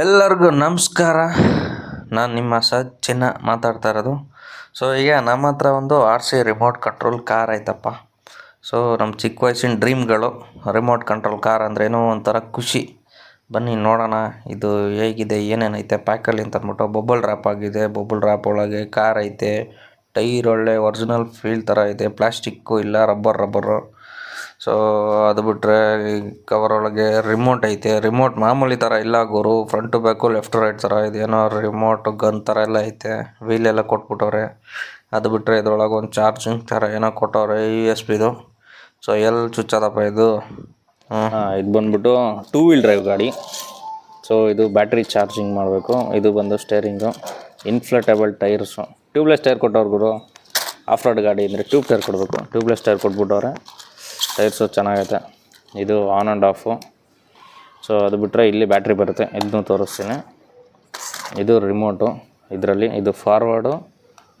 ಎಲ್ಲರಿಗೂ ನಮಸ್ಕಾರ. ನಾನು ನಿಮ್ಮ ಸಜ್ಜಿನ ಮಾತಾಡ್ತಾ ಇರೋದು. ಸೊ ಈಗ ನಮ್ಮ ಹತ್ರ ಒಂದು R C remote control car ಐತಪ್ಪ. ಸೊ ನಮ್ಮ ಚಿಕ್ಕ ವಯಸ್ಸಿನ ಡ್ರೀಮ್ಗಳು ರಿಮೋಟ್ ಕಂಟ್ರೋಲ್ ಕಾರ್ ಅಂದ್ರೇನೋ ಒಂಥರ ಖುಷಿ. ಬನ್ನಿ ನೋಡೋಣ, ಇದು ಹೇಗಿದೆ ಏನೇನೈತೆ ಪ್ಯಾಕಲ್ಲಿ ಅಂತ ಅಂದ್ಬಿಟ್ಟು ಬೊಬ್ಬಲ್ ರ್ಯಾಪ್ ಆಗಿದೆ. ಬೊಬ್ಬಲ್ ರ್ಯಾಪ್ ಒಳಗೆ ಕಾರ್ ಐತೆ. ಟೈರ್ ಒಳ್ಳೆ ಒರಿಜಿನಲ್ ಫೀಲ್ ಥರ ಇದೆ. ಪ್ಲಾಸ್ಟಿಕ್ಕು ಇಲ್ಲ ರಬ್ಬರ್ ರಬ್ಬರು ಸೊ ಅದು ಬಿಟ್ಟರೆ ಕವರ್ ಒಳಗೆ ರಿಮೋಟ್ ಐತೆ. ರಿಮೋಟ್ ಮಾಮೂಲಿ ಥರ ಇಲ್ಲ ಗುರು. Front to back left right ಥರ ಇದೇನೋ ರಿಮೋಟ್ ಗನ್ ಥರ ಎಲ್ಲ ಐತೆ. ವೀಲ್ ಎಲ್ಲ ಕೊಟ್ಬಿಟ್ಟವ್ರೆ. ಅದು ಬಿಟ್ಟರೆ ಇದ್ರೊಳಗೆ ಒಂದು ಚಾರ್ಜಿಂಗ್ ಥರ ಏನೋ ಕೊಟ್ಟವ್ರೆ ಯು ಎಸ್ ಪಿದು ಸೊ ಎಲ್ಲಿ ಚುಚ್ಚದಪ್ಪ ಇದು? ಹಾಂ, ಇದು ಬಂದ್ಬಿಟ್ಟು ಟೂ ವೀಲ್ ಡ್ರೈವ್ ಗಾಡಿ. ಸೊ ಇದು ಬ್ಯಾಟ್ರಿ ಚಾರ್ಜಿಂಗ್ ಮಾಡಬೇಕು. ಇದು ಬಂದು steering inflatable tyres tubeless tyre ಕೊಟ್ಟವ್ರು ಗುರು. ಆಫ್ ರೋಡ್ ಗಾಡಿ ಅಂದರೆ ಟ್ಯೂಬ್ ಟೈರ್ ಕೊಡಬೇಕು. ಟ್ಯೂಬ್ಲೆಸ್ ಟೈರ್ ಕೊಟ್ಬಿಟ್ಟವ್ರೆ. ಟೈರ್ಸು ಚೆನ್ನಾಗೈತೆ. ಇದು ಆನ್ ಆ್ಯಂಡ್ ಆಫು ಸೊ ಅದು ಬಿಟ್ಟರೆ ಇಲ್ಲಿ ಬ್ಯಾಟ್ರಿ ಬರುತ್ತೆ. ಇದನ್ನು ತೋರಿಸ್ತೀನಿ. ಇದು ರಿಮೋಟು ಇದರಲ್ಲಿ ಇದು ಫಾರ್ವರ್ಡು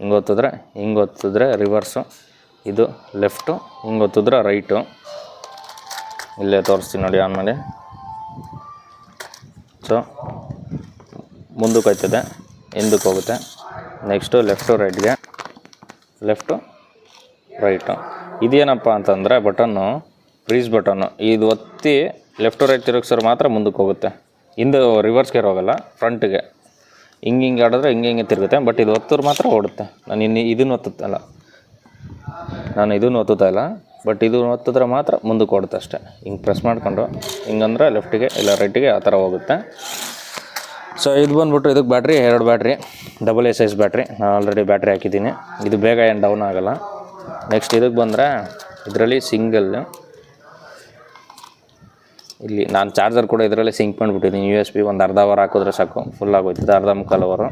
ಹಿಂಗೆ ಒತ್ತಿದ್ರೆ ಹಿಂಗೆ ಒತ್ತಿದ್ರೆ ರಿವರ್ಸು ಇದು ಲೆಫ್ಟು ಹಿಂಗೆ ಒತ್ತಿದ್ರೆ ರೈಟು ಇಲ್ಲೇ ತೋರಿಸ್ತೀನಿ ನೋಡಿ ಮಾಡಿ. ಸೊ ಮುಂದಕ್ಕೆ ಹೋಗ್ತದೆ ಹಿಂದಕ್ಕೆ ಹೋಗುತ್ತೆ ನೆಕ್ಸ್ಟು ಲೆಫ್ಟು ರೈಟ್ಗೆ ಲೆಫ್ಟು ರೈಟು ಇದೇನಪ್ಪ ಅಂತಂದರೆ ಬಟನ್ನು ಫ್ರೀಸ್ ಬಟನ್ನು ಇದು ಒತ್ತಿ ಲೆಫ್ಟ್ ರೈಟ್ ತಿರುಗಿಸೋರು ಮಾತ್ರ ಮುಂದಕ್ಕೆ ಹೋಗುತ್ತೆ. ಹಿಂದೆ ರಿವರ್ಸ್ಗೆ ಹೋಗಲ್ಲ ಫ್ರಂಟ್ಗೆ ಹಿಂಗೆ ಹಿಂಗೆ ಆಡಿದ್ರೆ ಹಿಂಗೆ ಹಿಂಗೆ ತಿರುಗುತ್ತೆ ಬಟ್ ಇದು ಒತ್ತೋರು ಮಾತ್ರ ಓಡುತ್ತೆ. ನಾನು ಇನ್ನು ಇದನ್ನು ಒತ್ತುತ್ತಲ್ಲ. ನಾನು ಇದನ್ನು ಒತ್ತುತ್ತಾ ಇಲ್ಲ ಬಟ್ ಇದು ಒತ್ತಿದ್ರೆ ಮಾತ್ರ ಮುಂದಕ್ಕೆ ಓಡುತ್ತೆ ಅಷ್ಟೇ. ಹಿಂಗೆ ಪ್ರೆಸ್ ಮಾಡಿಕೊಂಡು ಹಿಂಗಂದ್ರೆ ಲೆಫ್ಟಿಗೆ ಇಲ್ಲ ರೈಟಿಗೆ ಆ ಥರ ಹೋಗುತ್ತೆ. ಸೊ ಇದು ಬಂದುಬಿಟ್ಟು ಇದಕ್ಕೆ ಬ್ಯಾಟ್ರಿ ಎರಡು battery double A size battery ನಾನು ಆಲ್ರೆಡಿ ಬ್ಯಾಟ್ರಿ ಹಾಕಿದ್ದೀನಿ. ಇದು ಬೇಗ ಏನು ಡೌನ್ ಆಗೋಲ್ಲ. ನೆಕ್ಸ್ಟ್ ಇದಕ್ಕೆ ಬಂದರೆ ಇದರಲ್ಲಿ ಸಿಂಗಲ್ ಇಲ್ಲಿ ನಾನು ಚಾರ್ಜರ್ ಕೂಡ ಇದರಲ್ಲಿ ಸಿಂಕ್ ಮಾಡಿಬಿಟ್ಟಿದ್ದೀನಿ. ಯು ಎಸ್ ಬಿ ಒಂದು ಅರ್ಧ ಅವರ್ ಹಾಕಿದ್ರೆ ಸಾಕು. ಫುಲ್ ಆಗೋಯ್ತದೆ, ಅರ್ಧ ಮುಕ್ಕಾಲು ಅವರು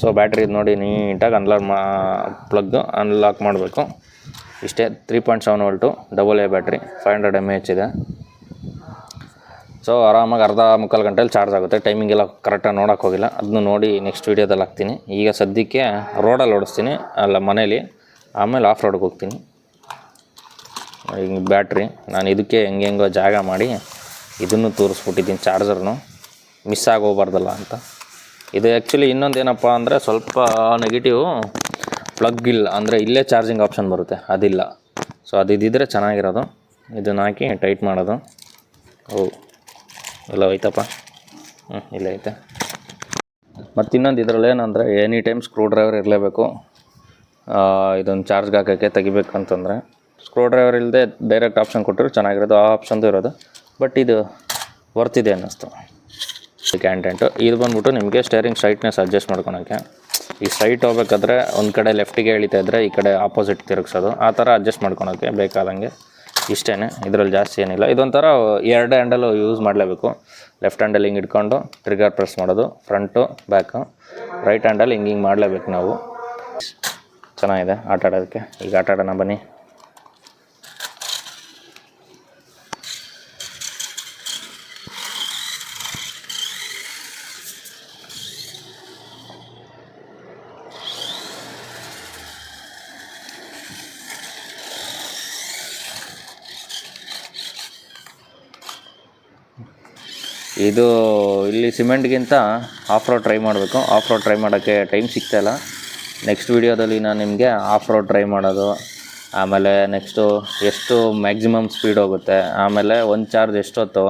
ಸೊ ಬ್ಯಾಟ್ರಿ ಇದು ನೋಡಿ ನೀಟಾಗಿ ಅನ್ಲಾಕ್ ಮಾ ಪ್ಲಗ್ ಅನ್ಲಾಕ್ ಮಾಡಬೇಕು. ಇಷ್ಟೇ three point seven volt double A battery five hundred M H ಇದೆ. ಸೊ ಆರಾಮಾಗಿ ಅರ್ಧ ಮುಕ್ಕಾಲು ಗಂಟೆಯಲ್ಲಿ ಚಾರ್ಜ್ ಆಗುತ್ತೆ. ಟೈಮಿಂಗ್ ಎಲ್ಲ ಕರೆಕ್ಟಾಗಿ ನೋಡೋಕ್ಕೋಗಿಲ್ಲ ಅದನ್ನು ನೋಡಿ ನೆಕ್ಸ್ಟ್ ವೀಡಿಯೋದಲ್ಲಿ ಹಾಕ್ತೀನಿ. ಈಗ ಸದ್ಯಕ್ಕೆ ರೋಡಲ್ಲಿ ಓಡಿಸ್ತೀನಿ. ಅಲ್ಲ ಮನೇಲಿ. ಆಮೇಲೆ ಆಫ್ ರೋಡ್ಗೆ ಹೋಗ್ತೀನಿ. ಈಗ ಬ್ಯಾಟ್ರಿ ನಾನು ಇದಕ್ಕೆ ಹೆಂಗೆ ಹೆಂಗೋ ಜಾಗ ಮಾಡಿ ಇದನ್ನು ತೋರಿಸ್ಬಿಟ್ಟಿದ್ದೀನಿ ಚಾರ್ಜರ್ನು. ಮಿಸ್ ಆಗೋಗ್ಬಾರ್ದಲ್ಲ ಅಂತ. ಇದು ಆ್ಯಕ್ಚುಲಿ ಇನ್ನೊಂದು ಏನಪ್ಪ ಅಂದರೆ ಸ್ವಲ್ಪ ನೆಗೆಟಿವ್ ಪ್ಲಗ್ ಇಲ್ಲ. ಅಂದರೆ ಇಲ್ಲೇ ಚಾರ್ಜಿಂಗ್ ಆಪ್ಷನ್ ಬರುತ್ತೆ. ಅದಿಲ್ಲ. ಸೊ ಅದು ಇದ್ದಿದ್ರೆ ಚೆನ್ನಾಗಿರೋದು. ಇದನ್ನು ಹಾಕಿ ಟೈಟ್ ಮಾಡೋದು. ಓ, ಎಲ್ಲ ಹೋಯ್ತಪ್ಪ. ಹ್ಞೂ ಇಲ್ಲ ಐತೆ. ಮತ್ತು ಇನ್ನೊಂದು ಇದರಲ್ಲಿ ಏನಂದರೆ ಎನಿ ಟೈಮ್ ಸ್ಕ್ರೂ ಡ್ರೈವರ್ ಇರಲೇಬೇಕು. ಇದೊಂದು ಚಾರ್ಜ್ಗೆ ಹಾಕೋಕ್ಕೆ ತೆಗಿಬೇಕಂತಂದರೆ ಸ್ಕ್ರೂ ಡ್ರೈವರ್ ಇಲ್ಲದೆ ಡೈರೆಕ್ಟ್ ಆಪ್ಷನ್ ಕೊಟ್ಟರು, ಚೆನ್ನಾಗಿರೋದು, ಆ ಆಪ್ಷನ್ದು ಇರೋದು. ಬಟ್ ಇದು ವರ್ತಿದೆ ಅನ್ನಿಸ್ತು. ಕ್ಯಾಂಟೆಂಟು ಇದು ಬಂದ್ಬಿಟ್ಟು ನಿಮಗೆ ಸ್ಟೇರಿಂಗ್ ಸೈಟ್ನೆಸ್ ಅಡ್ಜಸ್ಟ್ ಮಾಡ್ಕೊಳೋಕ್ಕೆ. ಈ ಸೈಟ್ ಹೋಗ್ಬೇಕಾದ್ರೆ ಒಂದು ಕಡೆ ಲೆಫ್ಟಿಗೆ ಎಳಿತಾ ಇದ್ದರೆ ಈ ಕಡೆ ಆಪೋಸಿಟ್ ತಿರುಗಿಸೋದು. ಆ ಥರ ಅಡ್ಜಸ್ಟ್ ಮಾಡ್ಕೊಳಕ್ಕೆ ಬೇಕಾದಂಗೆ ಇಷ್ಟೇ ಇದರಲ್ಲಿ ಜಾಸ್ತಿ ಏನಿಲ್ಲ. ಇದೊಂಥರ ಎರಡು ಹ್ಯಾಂಡಲು ಯೂಸ್ ಮಾಡಲೇಬೇಕು. ಲೆಫ್ಟ್ ಹ್ಯಾಂಡಲ್ ಹಿಂಗೆ ಇಟ್ಕೊಂಡು ಟ್ರಿಗರ್ ಪ್ರೆಸ್ ಮಾಡೋದು. ಫ್ರಂಟು ಬ್ಯಾಕು ರೈಟ್ ಹ್ಯಾಂಡಲ್ ಹಿಂಗೆ ಹಿಂಗೆ ಮಾಡಲೇಬೇಕು ನಾವು. ಚೆನ್ನಾಗಿದೆ ಆಟ ಆಡೋದಕ್ಕೆ. ಈಗ ಆಟ ಆಡೋಣ ಬನ್ನಿ. ಇದು ಇಲ್ಲಿ ಸಿಮೆಂಟ್ಗಿಂತ ಆಫ್ ರೋಡ್ ಟ್ರೈ ಮಾಡಬೇಕು. ಆಫ್ ರೋಡ್ ಟ್ರೈ ಮಾಡೋಕ್ಕೆ ಟೈಮ್ ಸಿಗ್ತಾಯಿಲ್ಲ ನೆಕ್ಸ್ಟ್ ವೀಡಿಯೋದಲ್ಲಿ ನಾನು ನಿಮಗೆ ಆಫ್ ರೋಡ್ ಟ್ರೈ ಮಾಡೋದು, ಆಮೇಲೆ ನೆಕ್ಸ್ಟು ಎಷ್ಟು ಮ್ಯಾಕ್ಸಿಮಮ್ ಸ್ಪೀಡ್ ಹೋಗುತ್ತೆ, ಆಮೇಲೆ ಒಂದು ಚಾರ್ಜ್ ಎಷ್ಟೊತ್ತು,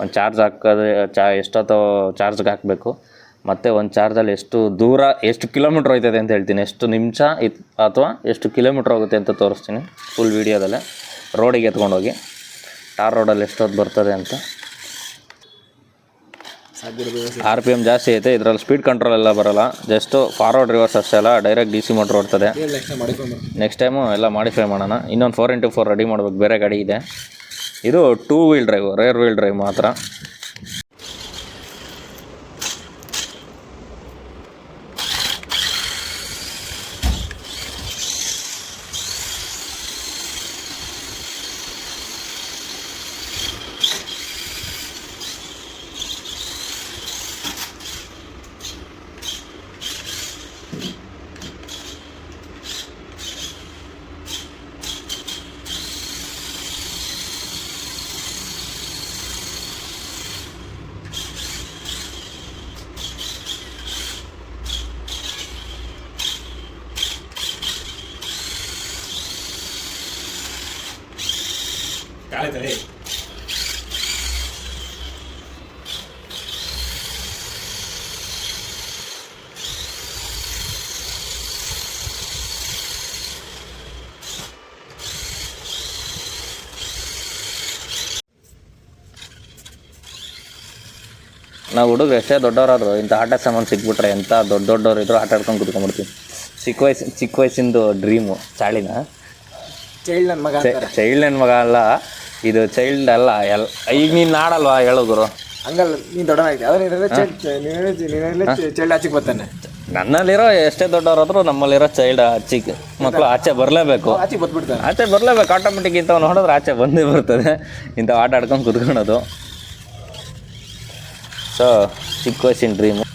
ಒಂದು ಚಾರ್ಜ್ ಹಾಕೋದು, ಚಾ ಎಷ್ಟೊತ್ತು ಚಾರ್ಜ್ಗೆ ಹಾಕಬೇಕು, ಮತ್ತು ಒಂದು ಚಾರ್ಜಲ್ಲಿ ಎಷ್ಟು ದೂರ, ಎಷ್ಟು ಕಿಲೋಮೀಟ್ರ್ ಹೋಯ್ತದೆ ಅಂತ ಹೇಳ್ತೀನಿ. ಎಷ್ಟು ನಿಮಿಷ ಅಥವಾ ಎಷ್ಟು ಕಿಲೋಮೀಟ್ರ್ ಹೋಗುತ್ತೆ ಅಂತ ತೋರಿಸ್ತೀನಿ ಫುಲ್ ವೀಡಿಯೋದಲ್ಲೇ ರೋಡಿಗೆ ಎತ್ಕೊಂಡೋಗಿ ಟಾರ್ ರೋಡಲ್ಲಿ ಎಷ್ಟೊತ್ತು ಬರ್ತದೆ ಅಂತ. ಆರ್ ಪಿ ಎಂ ಜಾಸ್ತಿ ಐತೆ, ಇದರಲ್ಲಿ ಸ್ಪೀಡ್ ಕಂಟ್ರೋಲ್ ಎಲ್ಲ ಬರಲ್ಲ. ಜಸ್ಟ್ ಫಾರ್ವರ್ಡ್ ರಿವರ್ಸ್ ಅಷ್ಟೇ ಅಲ್ಲ ಡೈರೆಕ್ಟ್ ಡಿ ಸಿ ಮೋಟ್ರ್ ಓಡ್ತದೆ. ನೆಕ್ಸ್ಟ್ ಟೈಮು ಎಲ್ಲ ಮಾಡಿಫೈ ಮಾಡೋಣ. ಇನ್ನೊಂದು ಫೋರ್ ಇಂಟು ಫೋರ್ ರೆಡಿ ಮಾಡ್ಬೇಕು, ಬೇರೆ ಗಾಡಿ ಇದೆ. ಇದು two wheel drive rear wheel drive ಮಾತ್ರ. ನಾವು ಹುಡುಗರು ಎಷ್ಟೇ ದೊಡ್ಡವರಾದ್ರು ಇಂಥ ಆಟ ಸಾಮಾನು ಸಿಕ್ಬಿಟ್ರೆ ಎಂಥ ದೊಡ್ಡ ದೊಡ್ಡವ್ರು ಇದ್ರು ಆಟ ಆಡ್ಕೊಂಡು ಕುತ್ಕೊಂಡ್ಬಿಡ್ತೀವಿ ಚಿಕ್ಕ ವಯಸ್ಸು ಚಿಕ್ಕ ವಯಸ್ಸಿಂದು ಡ್ರೀಮು ಚಾಳಿನ ಚೈಲ್ಡ್ ನನ್ನ ಮಗ ಅಂತಾರೆ ಚೈಲ್ಡ್ ನನ್ನ ಮಗ ಅಲ್ಲ ಇದು ಚೈಲ್ಡ್ ಅಲ್ಲ ಎಲ್ ಈಗ ನೀನು ನಾಡಲ್ವಾ ಹೇಳು ಗುರು ಹಂಗಲ್ಲ ನೀನು ಅದ್ರ ನೀನೆಲ್ಲ ಚೈಲ್ಡ್ ಆಚೆಗೆ ಬರ್ತಾನೆ. ನನ್ನಲ್ಲಿರೋ ಎಷ್ಟೇ ದೊಡ್ಡವರಾದ್ರೂ ನಮ್ಮಲ್ಲಿರೋ ಚೈಲ್ಡ್ ಅಚ್ಚಿಗೆ ಮಕ್ಕಳು ಆಚೆ ಬರಲೇಬೇಕು. ಆಚೆ ಬದ್ಬಿಡ್ತಾನೆ. ಆಚೆ ಬರಲೇಬೇಕು ಆಟೋಮೆಟಿಕ್ ಇಂಥವು ನೋಡಿದ್ರೆ ಆಚೆ ಬಂದೇ ಬರ್ತದೆ. ಇಂಥವು ಆಟ ಆಡ್ಕೊಂಡು ಕುತ್ಕೊಳೋದು. ಸೊ ಚಿಕ್ಕ ವಯಸ್ಸಿನ ಡ್ರೀಮು